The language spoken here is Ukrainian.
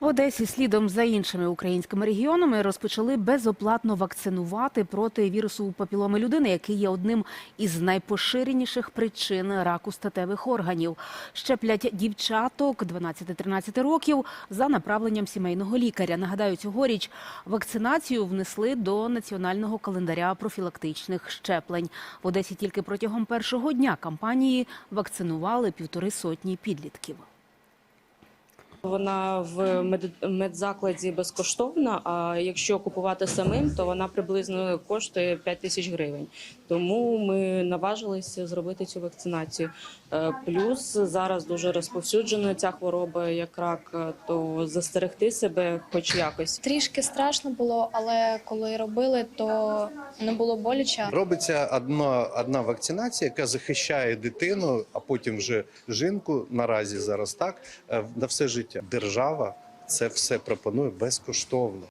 В Одесі слідом за іншими українськими регіонами розпочали безоплатно вакцинувати проти вірусу папіломи людини, який є одним із найпоширеніших причин раку статевих органів. Щеплять дівчаток 12-13 років за направленням сімейного лікаря. Нагадаю, цьогоріч вакцинацію внесли до національного календаря профілактичних щеплень. В Одесі тільки протягом першого дня кампанії вакцинували півтори сотні підлітків. Вона в мед- медзакладі безкоштовна. А якщо купувати самим, то вона приблизно коштує 5 тисяч гривень. Тому ми наважилися зробити цю вакцинацію. Е, Плюс зараз дуже розповсюджена ця хвороба, як рак, е, то застерегти себе, хоч якось. Трішки страшно було, але коли робили, то не було боляче. Робиться одна, одна вакцинація, яка захищає дитину, а потім вже жінку наразі зараз так е, на все Держава це все пропонує безкоштовно.